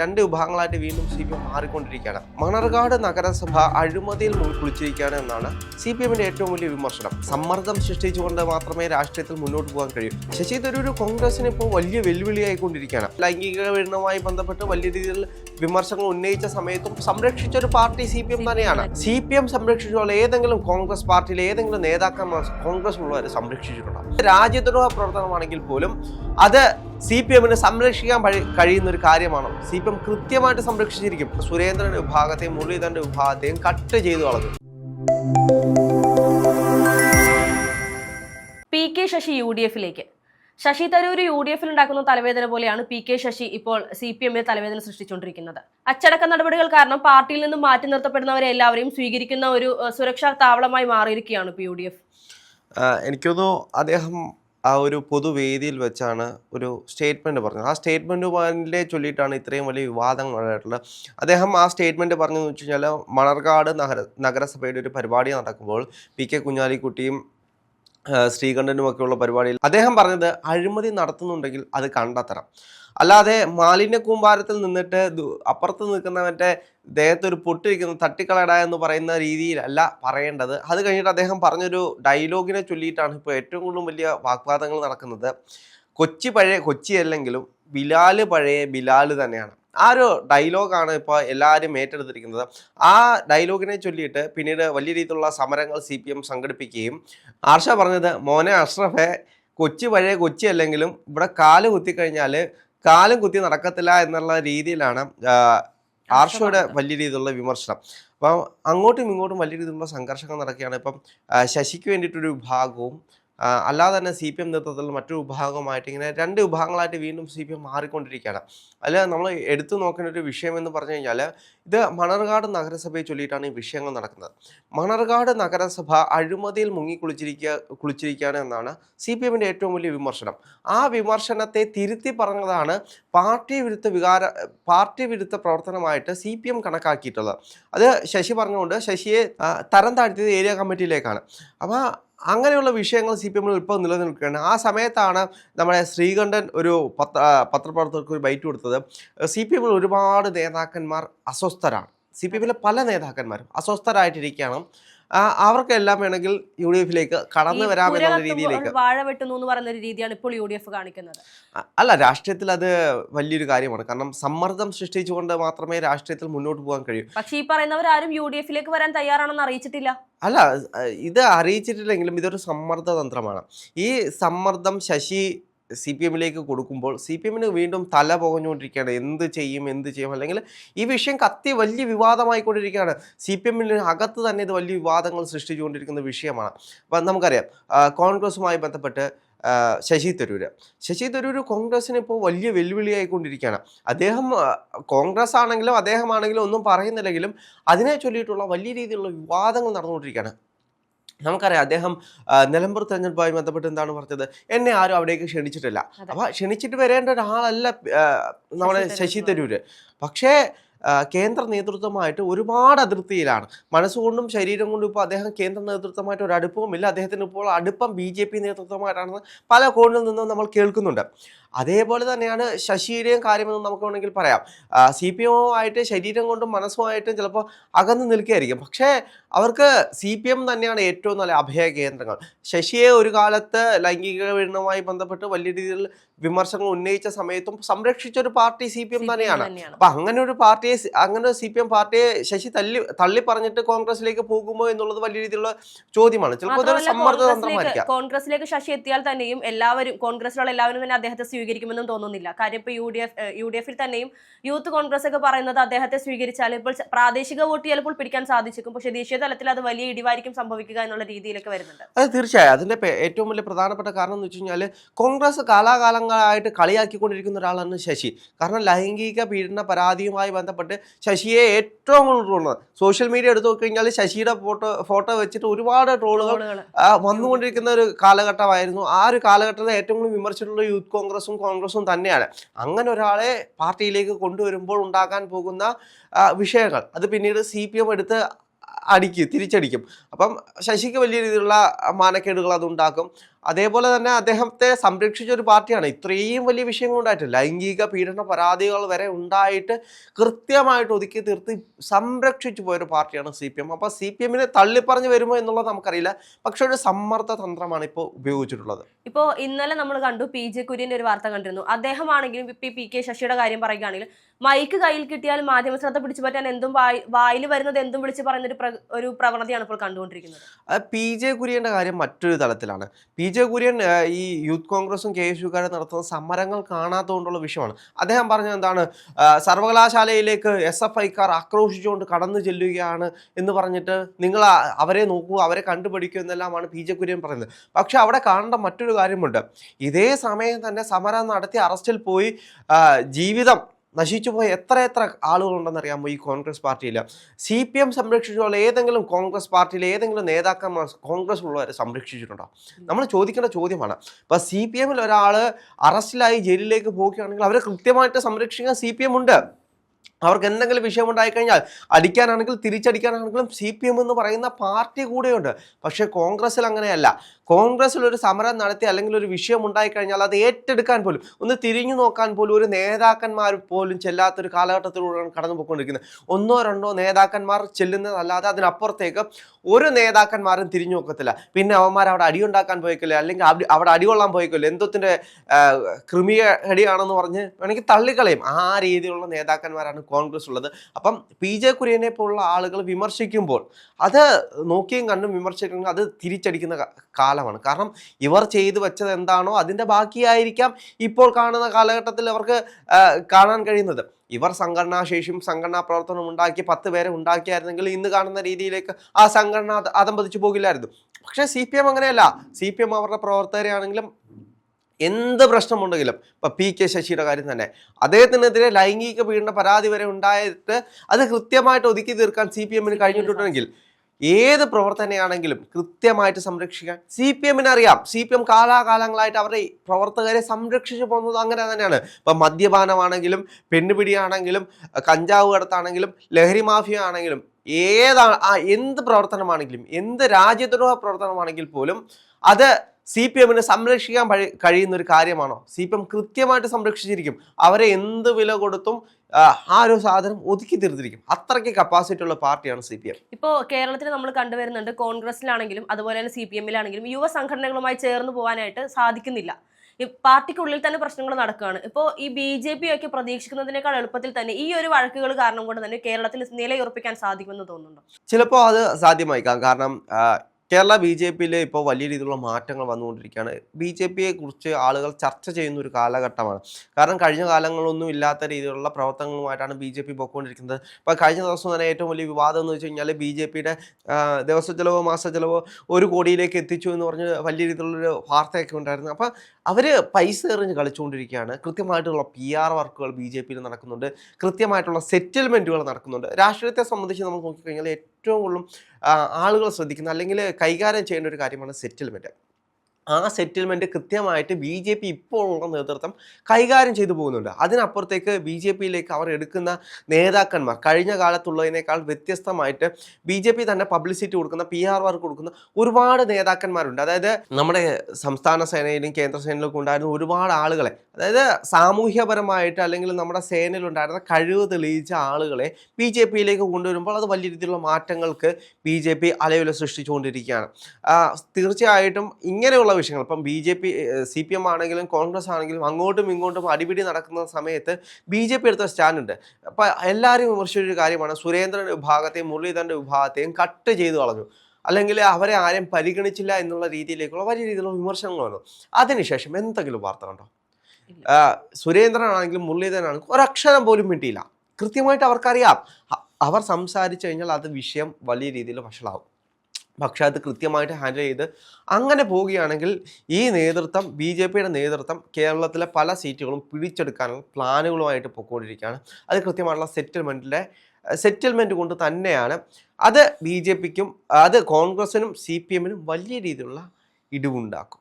രണ്ട് വിഭാഗങ്ങളായിട്ട് വീണ്ടും C P M മാറിക്കൊണ്ടിരിക്കുകയാണ്. മണർകാട് നഗരസഭ അഴിമതിയിൽ മുങ്ങി കുളിച്ചിരിക്കുകയാണ് എന്നാണ് സി പി എമ്മിന്റെ ഏറ്റവും വലിയ വിമർശനം. സമ്മർദ്ദം സൃഷ്ടിച്ചുകൊണ്ട് മാത്രമേ രാഷ്ട്രീയത്തിൽ മുന്നോട്ട് പോകാൻ കഴിയൂ. ശശി തരൂർ കോൺഗ്രസിന് ഇപ്പോൾ വലിയ വെല്ലുവിളിയായിക്കൊണ്ടിരിക്കുകയാണ്. ലൈംഗിക പീഡനവുമായി ബന്ധപ്പെട്ട് വലിയ രീതിയിൽ വിമർശനങ്ങൾ ഉന്നയിച്ച സമയത്തും സംരക്ഷിച്ച ഒരു പാർട്ടി സി പി എം തന്നെയാണ്. സി പി എം സംരക്ഷിച്ചുള്ള ഏതെങ്കിലും കോൺഗ്രസ് പാർട്ടിയിലെ ഏതെങ്കിലും നേതാക്കന്മാർ കോൺഗ്രസ് ഉള്ളവരെ സംരക്ഷിച്ചിട്ടുണ്ടോ? രാജ്യദ്രോഹ പ്രവർത്തനമാണെങ്കിൽ പോലും അത് സി പി എമ്മിനെ സംരക്ഷിക്കാൻ കഴിയുന്ന ഒരു കാര്യമാണ്. സി പി എം കൃത്യമായിട്ട് സംരക്ഷിച്ചിരിക്കും. സുരേന്ദ്രന്റെ വിഭാഗത്തെയും മുരളീധരന്റെ വിഭാഗത്തെയും കട്ട് ചെയ്തു കളഞ്ഞു. P K Sasi U D എഫിലേക്ക്. ശശി തരൂർ യു ഡി എഫിൽ ഉണ്ടാക്കുന്ന തലവേദന പോലെയാണ് പി കെ ശശി ഇപ്പോൾ സി പി എമ്മിൽ തലവേദന സൃഷ്ടിച്ചുകൊണ്ടിരിക്കുന്നത്. അച്ചടക്ക നടപടികൾ കാരണം പാർട്ടിയിൽ നിന്ന് മാറ്റി നിർത്തപ്പെടുന്നവരെ എല്ലാവരെയും സ്വീകരിക്കുന്ന ഒരു സുരക്ഷാ താവളമായി മാറിയിരിക്കുകയാണ് ഇപ്പോൾ യു ഡി എഫ്. എനിക്കൊന്നു അദ്ദേഹം ആ ഒരു പൊതുവേദിയിൽ വെച്ചാണ് ഒരു സ്റ്റേറ്റ്മെന്റ് പറഞ്ഞത്. ആ സ്റ്റേറ്റ്മെന്റുമാരെ ചൊല്ലിയിട്ടാണ് ഇത്രയും വലിയ വിവാദങ്ങൾ ഉണ്ടായിട്ടുള്ളത് അദ്ദേഹം ആ സ്റ്റേറ്റ്മെന്റ് പറഞ്ഞതെന്ന് വെച്ച് കഴിഞ്ഞാൽ മണർകാട് നഗര നഗരസഭയുടെ ഒരു പരിപാടി നടക്കുമ്പോൾ പി കെ കുഞ്ഞാലിക്കുട്ടിയും ആ, ശ്രീകണ്ഠനും ഒക്കെയുള്ള പരിപാടിയിൽ അദ്ദേഹം പറഞ്ഞത് അഴിമതി നടത്തുന്നുണ്ടെങ്കിൽ അത് കണ്ടെത്തണം. അല്ലാതെ മാലിന്യ കൂമ്പാരത്തിൽ നിന്നിട്ട് അപ്പുറത്ത് നിൽക്കുന്നവന്റെ ദേഹത്ത് ഒരു പൊട്ടിരിക്കുന്ന തട്ടിക്കളയട എന്ന് പറയുന്ന രീതിയിലല്ല പറയേണ്ടത്. അത് കഴിഞ്ഞിട്ട് അദ്ദേഹം പറഞ്ഞൊരു ഡയലോഗിനെ ചൊല്ലിയിട്ടാണ് ഇപ്പോൾ ഏറ്റവും കൂടുതൽ വലിയ വാഗ്വാദങ്ങൾ നടക്കുന്നത്. കൊച്ചി പഴയ കൊച്ചി അല്ലെങ്കിലും ബിലാൽ പഴയ ബിലാൽ തന്നെയാണ്. ആ ഒരു ഡയലോഗാണ് ഇപ്പോൾ എല്ലാവരും ഏറ്റെടുത്തിരിക്കുന്നത്. ആ ഡയലോഗിനെ ചൊല്ലിയിട്ട് പിന്നീട് വലിയ രീതിയിലുള്ള സമരങ്ങൾ സി പി എം സംഘടിപ്പിക്കുകയും ആർഷ പറഞ്ഞത് മോനെ അഷ്റഫെ കൊച്ചി പഴയ കൊച്ചി അല്ലെങ്കിലും ഇവിടെ കാൽ കുത്തിക്കഴിഞ്ഞാൽ കാലും കുത്തി നടക്കത്തില്ല എന്നുള്ള രീതിയിലാണ് ആർഷയുടെ വലിയ രീതിയിലുള്ള വിമർശനം. അപ്പം അങ്ങോട്ടും ഇങ്ങോട്ടും വലിയ രീതിയിലുള്ള സംഘർഷങ്ങൾ നടക്കുകയാണ്. ഇപ്പം ശശിക്ക് വേണ്ടിയിട്ടൊരു വിഭാഗവും അല്ലാതെ തന്നെ സി പി എം നേതൃത്വത്തിൽ മറ്റൊരു വിഭാഗമായിട്ട് ഇങ്ങനെ രണ്ട് വിഭാഗങ്ങളായിട്ട് വീണ്ടും സി പി എം മാറിക്കൊണ്ടിരിക്കുകയാണ്. അതിൽ നമ്മൾ എടുത്തു നോക്കേണ്ട ഒരു വിഷയം എന്ന് പറഞ്ഞു കഴിഞ്ഞാൽ ഇത് മണർകാട് നഗരസഭയെ ചൊല്ലിയിട്ടാണ് ഈ വിഷയങ്ങൾ നടക്കുന്നത്. മണർകാട് നഗരസഭ അഴിമതിയിൽ മുങ്ങി കുളിച്ചിരിക്കുക കുളിച്ചിരിക്കുകയാണ് എന്നാണ് സി പി എമ്മിന്റെ ഏറ്റവും വലിയ വിമർശനം. ആ വിമർശനത്തെ തിരുത്തി പറഞ്ഞതാണ് പാർട്ടി വിരുദ്ധ വികാര പാർട്ടി വിരുദ്ധ പ്രവർത്തനമായിട്ട് സി പി എം കണക്കാക്കിയിട്ടുള്ളത്. അത് ശശി പറഞ്ഞുകൊണ്ട് ശശിയെ തരം താഴ്ത്തിയത് ഏരിയ കമ്മിറ്റിയിലേക്കാണ്. അപ്പോൾ അങ്ങനെയുള്ള വിഷയങ്ങൾ സി പി എമ്മിൽ ഇപ്പോൾ നിലനിൽക്കുകയാണ്. ആ സമയത്താണ് നമ്മുടെ ശ്രീകണ്ഠൻ ഒരു പത്ര പത്രപ്രവർത്തകർക്ക് ഒരു ബൈറ്റ് കൊടുത്തത്. സി പി എമ്മിൽ ഒരുപാട് നേതാക്കന്മാർ അസ്വസ്ഥരാണ്. സി പി എമ്മിലെ പല നേതാക്കന്മാരും അസ്വസ്ഥരായിട്ടിരിക്കുകയാണ്. അവർക്കെല്ലാം വേണമെങ്കിൽ യു ഡി എഫിലേക്ക് കടന്നു വരാം എന്നുള്ള രീതിയിലേക്ക്. വാഴ വെട്ടുന്നു എന്ന് പറയുന്ന ഒരു രീതിയാണ് ഇപ്പോൾ യു ഡി എഫ് കാണിക്കുന്നത്. അല്ല രാഷ്ട്രീയത്തിൽ അത് വലിയൊരു കാര്യമാണ്. കാരണം സമ്മർദ്ദം സൃഷ്ടിച്ചുകൊണ്ട് മാത്രമേ രാഷ്ട്രീയത്തിൽ മുന്നോട്ട് പോകാൻ കഴിയൂ. പക്ഷേ ഈ പറയുന്നവരാരും യു ഡി എഫിലേക്ക് വരാൻ തയ്യാറാണെന്ന് അറിയിച്ചിട്ടില്ല. അല്ല ഇത് അറിയിച്ചിട്ടില്ലെങ്കിലും ഇതൊരു സമ്മർദ്ദ തന്ത്രമാണ്. ഈ സമ്മർദ്ദം ശശി സി പി എമ്മിലേക്ക് കൊടുക്കുമ്പോൾ സി പി എമ്മിന് വീണ്ടും തല പുകഞ്ഞുകൊണ്ടിരിക്കുകയാണ്. എന്ത് ചെയ്യും എന്ത് ചെയ്യും? അല്ലെങ്കിൽ ഈ വിഷയം കത്തി വലിയ വിവാദമായിക്കൊണ്ടിരിക്കുകയാണ്. സി പി എമ്മിന് അകത്ത് തന്നെ ഇത് വലിയ വിവാദങ്ങൾ സൃഷ്ടിച്ചുകൊണ്ടിരിക്കുന്ന വിഷയമാണ്. അപ്പം നമുക്കറിയാം കോൺഗ്രസുമായി ബന്ധപ്പെട്ട് ശശി തരൂര്. ശശി തരൂർ കോൺഗ്രസ്സിന് ഇപ്പോൾ വലിയ വെല്ലുവിളിയായിക്കൊണ്ടിരിക്കുകയാണ്. അദ്ദേഹം കോൺഗ്രസ് ആണെങ്കിലും അദ്ദേഹമാണെങ്കിലും ഒന്നും പറയുന്നില്ലെങ്കിലും അതിനെ ചൊല്ലിയിട്ടുള്ള വലിയ രീതിയിലുള്ള വിവാദങ്ങൾ നടന്നുകൊണ്ടിരിക്കുകയാണ്. നമുക്കറിയാം അദ്ദേഹം നിലമ്പൂർ തെരഞ്ഞെടുപ്പുമായി ബന്ധപ്പെട്ട് എന്താണ് പറഞ്ഞത്? എന്നെ ആരും അവിടേക്ക് ക്ഷണിച്ചിട്ടില്ല. അപ്പൊ ക്ഷണിച്ചിട്ട് വരേണ്ട ഒരാളല്ല നമ്മുടെ ശശി. തരൂര്. പക്ഷേ കേന്ദ്ര നേതൃത്വമായിട്ട് ഒരുപാട് അതിർത്തിയിലാണ്. മനസ്സുകൊണ്ടും ശരീരം കൊണ്ടും ഇപ്പോൾ അദ്ദേഹം കേന്ദ്ര നേതൃത്വമായിട്ട് ഒരു അടുപ്പവുമില്ല അദ്ദേഹത്തിന് ഇപ്പോൾ അടുപ്പം ബി ജെ പി നേതൃത്വമായിട്ടാണെന്ന് പല കോണിൽ നിന്നും നമ്മൾ കേൾക്കുന്നുണ്ട്. അതേപോലെ തന്നെയാണ് ശശിയുടെയും കാര്യമെന്ന് നമുക്ക് വേണമെങ്കിൽ പറയാം. സി പി എമ്മുമായിട്ട് ശരീരം കൊണ്ടും മനസ്സുമായിട്ടും ചിലപ്പോൾ അകന്നു നിൽക്കുകയായിരിക്കും. പക്ഷേ അവർക്ക് സി പി എം തന്നെയാണ് ഏറ്റവും നല്ല അഭയ കേന്ദ്രങ്ങൾ. ശശിയെ ഒരു കാലത്ത് ലൈംഗിക പീഡനവുമായി ബന്ധപ്പെട്ട് വലിയ രീതിയിൽ വിമർശനങ്ങൾ ഉന്നയിച്ച സമയത്തും സംരക്ഷിച്ച ഒരു പാർട്ടി സി പി എം തന്നെയാണ്. അപ്പൊ അങ്ങനെ ഒരു പാർട്ടിയെ അങ്ങനെ സി പി എം പാർട്ടിയെ ശശി തള്ളി തള്ളി പറഞ്ഞിട്ട് കോൺഗ്രസിലേക്ക് പോകുമോ എന്നുള്ളത് വലിയ രീതിയിലുള്ള ചോദ്യമാണ്. ചിലപ്പോൾ സമ്മർദ്ദ തന്ത്രമായിരിക്കാം. കോൺഗ്രസിലേക്ക് ശശി എത്തിയാൽ തന്നെയും എല്ലാവരും കോൺഗ്രസിലുള്ള എല്ലാവരും തന്നെ അദ്ദേഹത്തെ സ്വീകരിക്കുമെന്നും തോന്നുന്നില്ല. കാര്യം ഇപ്പൊ U D F U D എഫിൽ തന്നെയും യൂത്ത് കോൺഗ്രസ് ഒക്കെ പറയുന്നത് അദ്ദേഹത്തെ സ്വീകരിച്ചാൽ ഇപ്പോൾ പ്രാദേശിക വോട്ട് ചിലപ്പോൾ പിടിക്കാൻ സാധിച്ചേക്കും. പക്ഷേ ദേശീയ തലത്തിൽ അത് വലിയ ഇടിവായിരിക്കും സംഭവിക്കുക എന്നുള്ള രീതിയിലൊക്കെ വരുന്നുണ്ട്. അത് തീർച്ചയായും. അതിന്റെ ഏറ്റവും വലിയ പ്രധാനപ്പെട്ട കാരണം എന്ന് വെച്ച് കഴിഞ്ഞാൽ കോൺഗ്രസ് കാലാകാലങ്ങളായിട്ട് കളിയാക്കിക്കൊണ്ടിരിക്കുന്ന ഒരാളാണ് ശശി. കാരണം ലൈംഗിക പീഡന പരാതിയുമായി ബന്ധപ്പെട്ട് ശശിയെ ഏറ്റവും കൂടുതൽ ട്രോൾ സോഷ്യൽ മീഡിയ എടുത്തു നോക്കിക്കഴിഞ്ഞാൽ ശശിയുടെ ഫോട്ടോ ഫോട്ടോ വെച്ചിട്ട് ഒരുപാട് ട്രോളുകൾ വന്നുകൊണ്ടിരിക്കുന്ന ഒരു കാലഘട്ടമായിരുന്നു. ആ ഒരു കാലഘട്ടത്തിൽ ഏറ്റവും കൂടുതൽ വിമർശിച്ചിട്ടുള്ള യൂത്ത് കോൺഗ്രസും കോൺഗ്രസും തന്നെയാണ്. അങ്ങനെ ഒരാളെ പാർട്ടിയിലേക്ക് കൊണ്ടുവരുമ്പോൾ ഉണ്ടാക്കാൻ പോകുന്ന വിഷയങ്ങൾ. അത് പിന്നീട് സി പി എം എടുത്ത് അടിക്കും തിരിച്ചടിക്കും. അപ്പം ശശിക്ക് വലിയ രീതിയിലുള്ള മാനക്കേടുകൾ അതുണ്ടാക്കും. അതേപോലെ തന്നെ അദ്ദേഹത്തെ സംരക്ഷിച്ച ഒരു പാർട്ടിയാണ്. ഇത്രയും വലിയ വിഷയങ്ങൾ ഉണ്ടായിട്ട് ലൈംഗിക പീഡന പരാതികൾ വരെ ഉണ്ടായിട്ട് കൃത്യമായിട്ട് ഒതുക്കി തീർത്ത് സംരക്ഷിച്ചു പോയൊരു പാർട്ടിയാണ് സി പി എം. അപ്പോൾ സി പി എമ്മിനെ തള്ളിപ്പറഞ്ഞ് വരുമോ എന്നുള്ളത് നമുക്കറിയില്ല. പക്ഷെ ഒരു സമ്മർദ്ദ തന്ത്രമാണ് ഇപ്പോൾ ഉപയോഗിച്ചിട്ടുള്ളത്. ഇപ്പോൾ ഇന്നലെ നമ്മൾ കണ്ടു പി ജെ കുര്യന്റെ ഒരു വാർത്ത കണ്ടിരുന്നു. അദ്ദേഹമാണെങ്കിലും ഇപ്പം പി കെ ശശിയുടെ കാര്യം പറയുകയാണെങ്കിൽ മൈക്ക് കയ്യിൽ കിട്ടിയാൽ മാധ്യമ ശ്രദ്ധ പിടിച്ചു പറ്റാൻ എന്തും വായി വായിൽ വരുന്നത് എന്തും വിളിച്ച് പറയുന്ന ഒരു ഒരു പ്രവണതയാണ് ഇപ്പോൾ കണ്ടുകൊണ്ടിരിക്കുന്നത്. അത് പി ജെ കുര്യന്റെ കാര്യം മറ്റൊരു തലത്തിലാണ്. പി ജെ കുര്യൻ ഈ യൂത്ത് കോൺഗ്രസും കെ എസ് യുക്കാരും നടത്തുന്ന സമരങ്ങൾ കാണാത്തതുകൊണ്ടുള്ള വിഷയമാണ്. അദ്ദേഹം പറഞ്ഞത് എന്താണ്? സർവകലാശാലയിലേക്ക് എസ് എഫ് ഐക്കാർ ആക്രോശിച്ചുകൊണ്ട് കടന്നു ചെല്ലുകയാണ് എന്ന് പറഞ്ഞിട്ട് നിങ്ങൾ അവരെ നോക്കൂ അവരെ കണ്ടുപിടിക്കൂ എന്നെല്ലാമാണ് പി ജെ കുര്യൻ പറയുന്നത്. പക്ഷേ അവിടെ കാണേണ്ട മറ്റൊരു കാര്യമുണ്ട്. ഇതേ സമയം തന്നെ സമരം നടത്തി അറസ്റ്റിൽ പോയി ജീവിതം നശിച്ചു പോയ എത്ര എത്ര ആളുകളുണ്ടെന്ന് അറിയാമോ ഈ കോൺഗ്രസ് പാർട്ടിയിൽ? സി പി എം സംരക്ഷിച്ചുള്ള ഏതെങ്കിലും കോൺഗ്രസ് പാർട്ടിയിലെ ഏതെങ്കിലും നേതാക്കന്മാർ കോൺഗ്രസ് ഉള്ളവരെ സംരക്ഷിച്ചിട്ടുണ്ടോ? നമ്മൾ ചോദിക്കേണ്ട ചോദ്യമാണ്. ഇപ്പം സി പി എമ്മിൽ ഒരാൾ അറസ്റ്റിലായി ജയിലിലേക്ക് പോവുകയാണെങ്കിൽ അവരെ കൃത്യമായിട്ട് സംരക്ഷിക്കാൻ സി പി എം ഉണ്ട്. അവർക്ക് എന്തെങ്കിലും വിഷയം ഉണ്ടായിക്കഴിഞ്ഞാൽ അടിക്കാനാണെങ്കിൽ തിരിച്ചടിക്കാനാണെങ്കിലും സി പി എം എന്ന് പറയുന്ന പാർട്ടി കൂടെയുണ്ട്. പക്ഷേ കോൺഗ്രസ്സിൽ അങ്ങനെയല്ല. കോൺഗ്രസ്സിൽ ഒരു സമരം നടത്തി അല്ലെങ്കിൽ ഒരു വിഷയം ഉണ്ടായിക്കഴിഞ്ഞാൽ അത് ഏറ്റെടുക്കാൻ പോലും ഒന്ന് തിരിഞ്ഞു നോക്കാൻ പോലും ഒരു നേതാക്കന്മാർ പോലും ചെല്ലാത്തൊരു കാലഘട്ടത്തിലൂടെയാണ് കടന്നു പോയിക്കൊണ്ടിരിക്കുന്നത് ഒന്നോ രണ്ടോ നേതാക്കന്മാർ ചെല്ലുന്നതല്ലാതെ അതിനപ്പുറത്തേക്ക് ഒരു നേതാക്കന്മാരും തിരിഞ്ഞു നോക്കത്തില്ല. പിന്നെ അവന്മാർ അവിടെ അടിയുണ്ടാക്കാൻ പോയിക്കില്ല? അല്ലെങ്കിൽ അവിടെ അടികൊള്ളാൻ പോയിക്കില്ല? എന്തോത്തിന്റെ ക്രിമിയ പറഞ്ഞ് വേണമെങ്കിൽ തള്ളിക്കളയും. ആ രീതിയിലുള്ള നേതാക്കന്മാരാണ് കോൺഗ്രസ് ഉള്ളത് അപ്പം പി ജെ കുര്യനെ പോലുള്ള ആളുകൾ വിമർശിക്കുമ്പോൾ അത് നോക്കിയും കണ്ടും വിമർശിക്കുന്നത് അത് തിരിച്ചടിക്കുന്ന കാലമാണ്. കാരണം ഇവർ ചെയ്തു വെച്ചത് എന്താണോ അതിന്റെ ബാക്കിയായിരിക്കാം ഇപ്പോൾ കാണുന്ന കാലഘട്ടത്തിൽ അവർക്ക് കാണാൻ കഴിയുന്നത്. ഇവർ സംഘടനാശേഷിയും സംഘടനാ പ്രവർത്തനവും ഉണ്ടാക്കി പത്ത് പേരെ ഉണ്ടാക്കിയായിരുന്നെങ്കിൽ ഇന്ന് കാണുന്ന രീതിയിലേക്ക് ആ സംഘടന അത് അതമ്പതിച്ചു പോകില്ലായിരുന്നു. പക്ഷേ സി പി എം അങ്ങനെയല്ല. സി പി എം അവരുടെ പ്രവർത്തകരെയാണെങ്കിലും എന്ത് പ്രശ്നമുണ്ടെങ്കിലും ഇപ്പം പി കെ ശശിയുടെ കാര്യം തന്നെ. അദ്ദേഹത്തിനെതിരെ ലൈംഗിക പീഡന പരാതി വരെ ഉണ്ടായിട്ട് അത് കൃത്യമായിട്ട് ഒതുക്കി തീർക്കാൻ സി പി എമ്മിന് കഴിഞ്ഞിട്ടുണ്ടെങ്കിൽ ഏത് പ്രവർത്തനയാണെങ്കിലും കൃത്യമായിട്ട് സംരക്ഷിക്കാൻ സി പി എമ്മിന് അറിയാം സി പി എം കാലാകാലങ്ങളായിട്ട് അവരുടെ പ്രവർത്തകരെ സംരക്ഷിച്ചു പോകുന്നത് അങ്ങനെ തന്നെയാണ്. ഇപ്പം മദ്യപാനമാണെങ്കിലും പെണ്ണുപിടിയാണെങ്കിലും കഞ്ചാവ് കടത്താണെങ്കിലും ലഹരി മാഫിയ ആണെങ്കിലും ഏതാ ആ എന്ത് പ്രവർത്തനമാണെങ്കിലും എന്ത് രാജ്യദ്രോഹ പ്രവർത്തനമാണെങ്കിൽ പോലും അത് സി പി എമ്മിനെ സംരക്ഷിക്കാൻ കഴിയുന്ന ഒരു കാര്യമാണോ? സി പി എം കൃത്യമായിട്ട് സംരക്ഷിച്ചിരിക്കും. അവരെ എന്ത് വില കൊടുത്തും ആ, ഒരു സാധനം ഒതുക്കി തീർത്തിരിക്കും. അത്രയ്ക്ക് കപ്പാസിറ്റി ഉള്ള പാർട്ടിയാണ് സി പി എം. ഇപ്പോൾ കേരളത്തിൽ നമ്മൾ കണ്ടുവരുന്നുണ്ട് കോൺഗ്രസിലാണെങ്കിലും അതുപോലെ തന്നെ സി പി എമ്മിലാണെങ്കിലും യുവ സംഘടനകളുമായി ചേർന്ന് പോകാനായിട്ട് സാധിക്കുന്നില്ല. പാർട്ടിക്കുള്ളിൽ തന്നെ പ്രശ്നങ്ങൾ നടക്കുകയാണ്. ഇപ്പോൾ ഈ ബി ജെ പി ഒക്കെ പ്രതീക്ഷിക്കുന്നതിനേക്കാൾ എളുപ്പത്തിൽ തന്നെ ഈ ഒരു വഴക്കുകൾ കാരണം കൊണ്ട് തന്നെ കേരളത്തിൽ നിലയുറപ്പിക്കാൻ സാധിക്കുമെന്ന് തോന്നുന്നുണ്ടോ? ചിലപ്പോൾ അത് സാധ്യമായിക്കാം. കാരണം കേരള ബി ജെ പിയിൽ ഇപ്പോൾ വലിയ രീതിയിലുള്ള മാറ്റങ്ങൾ വന്നുകൊണ്ടിരിക്കുകയാണ്. ബി ജെ പിയെ കുറിച്ച് ആളുകൾ ചർച്ച ചെയ്യുന്ന ഒരു കാലഘട്ടമാണ്. കാരണം കഴിഞ്ഞ കാലങ്ങളൊന്നും ഇല്ലാത്ത രീതിയിലുള്ള പ്രവർത്തനങ്ങളുമായിട്ടാണ് ബി ജെ പി പോയിക്കൊണ്ടിരിക്കുന്നത്. ഇപ്പോൾ കഴിഞ്ഞ ദിവസം തന്നെ ഏറ്റവും വലിയ വിവാദം എന്ന് വെച്ച് കഴിഞ്ഞാൽ ബി ജെ പിയുടെ ദിവസ ചെലവോ മാസ ചെലവോ ഒരു കോടിയിലേക്ക് എത്തിച്ചു എന്ന് പറഞ്ഞ് വലിയ രീതിയിലുള്ളൊരു വാർത്തയൊക്കെ ഉണ്ടായിരുന്നു. അപ്പോൾ അവർ പൈസ എറിഞ്ഞ് കളിച്ചുകൊണ്ടിരിക്കുകയാണ്. കൃത്യമായിട്ടുള്ള പി ആർ വർക്കുകൾ ബി ജെ പിയിൽ നടക്കുന്നുണ്ട്. കൃത്യമായിട്ടുള്ള സെറ്റിൽമെന്റുകൾ നടക്കുന്നുണ്ട്. രാഷ്ട്രീയത്തെ സംബന്ധിച്ച് നമ്മൾ നോക്കിക്കഴിഞ്ഞാൽ ഏറ്റവും കൂടുതലും ആളുകൾ ശ്രദ്ധിക്കുന്ന അല്ലെങ്കിൽ കൈകാര്യം ചെയ്യേണ്ട ഒരു കാര്യമാണ് സെറ്റിൽമെന്റ് ആ സെറ്റിൽമെന്റ് കൃത്യമായിട്ട് ബി ജെ പി ഇപ്പോഴുള്ള നേതൃത്വം കൈകാര്യം ചെയ്തു പോകുന്നുണ്ട്. അതിനപ്പുറത്തേക്ക് ബി ജെ പിയിലേക്ക് അവർ എടുക്കുന്ന നേതാക്കന്മാർ കഴിഞ്ഞ കാലത്തുള്ളതിനേക്കാൾ വ്യത്യസ്തമായിട്ട് ബി ജെ പി തന്നെ പബ്ലിസിറ്റി കൊടുക്കുന്ന പി ആർ വർക്ക് കൊടുക്കുന്ന ഒരുപാട് നേതാക്കന്മാരുണ്ട്. അതായത് നമ്മുടെ സംസ്ഥാന സേനയിലും കേന്ദ്ര സേനയിലും ഉണ്ടായിരുന്ന ഒരുപാട് ആളുകളെ അതായത് സാമൂഹ്യപരമായിട്ട് അല്ലെങ്കിൽ നമ്മുടെ സേനയിലുണ്ടായിരുന്ന കഴിവ് തെളിയിച്ച ആളുകളെ ബി ജെ പിയിലേക്ക് കൊണ്ടുവരുമ്പോൾ അത് വലിയ രീതിയിലുള്ള മാറ്റങ്ങൾക്ക് ബി ജെ പി അലവില സൃഷ്ടിച്ചുകൊണ്ടിരിക്കുകയാണ്. തീർച്ചയായിട്ടും ഇങ്ങനെയുള്ള വിഷയങ്ങൾ. ഇപ്പം B J P C P M ആണെങ്കിലും കോൺഗ്രസ് ആണെങ്കിലും അങ്ങോട്ടും ഇങ്ങോട്ടും അടിപിടി നടക്കുന്ന സമയത്ത് ബി ജെ പി എടുത്ത സ്റ്റാൻഡ് ഉണ്ട് അപ്പം എല്ലാവരും വിമർശിച്ചൊരു കാര്യമാണ് സുരേന്ദ്രന്റെ വിഭാഗത്തെയും മുരളീധരന്റെ വിഭാഗത്തെയും കട്ട് ചെയ്തു കളഞ്ഞു. അല്ലെങ്കിൽ അവരെ ആരും പരിഗണിച്ചില്ല എന്നുള്ള രീതിയിലേക്കുള്ള വലിയ രീതിയിലുള്ള വിമർശനങ്ങൾ വന്നു. അതിനുശേഷം എന്തെങ്കിലും വാർത്ത കണ്ടോ? സുരേന്ദ്രൻ ആണെങ്കിലും സുരേന്ദ്രനാണെങ്കിലും മുരളീധരനാണെങ്കിലും ഒരക്ഷരം പോലും മിണ്ടിയില്ല. കൃത്യമായിട്ട് അവർക്കറിയാം. അവർ സംസാരിച്ചു കഴിഞ്ഞാൽ അത് വിഷയം വലിയ രീതിയിൽ വഷളാവും. പക്ഷെ അത് കൃത്യമായിട്ട് ഹാൻഡിൽ ചെയ്ത് അങ്ങനെ പോവുകയാണെങ്കിൽ ഈ നേതൃത്വം ബി ജെ പിയുടെ നേതൃത്വം കേരളത്തിലെ പല സീറ്റുകളും പിടിച്ചെടുക്കാനുള്ള പ്ലാനുകളുമായിട്ട് പൊക്കോണ്ടിരിക്കുകയാണ്. അത് കൃത്യമായിട്ടുള്ള സെറ്റിൽമെന്റിലെ സെറ്റിൽമെന്റ് കൊണ്ട് തന്നെയാണ് അത് ബി ജെ പിക്കും അത് കോൺഗ്രസിനും സി പി എമ്മിനും വലിയ രീതിയിലുള്ള ഇടിവുണ്ടാക്കും.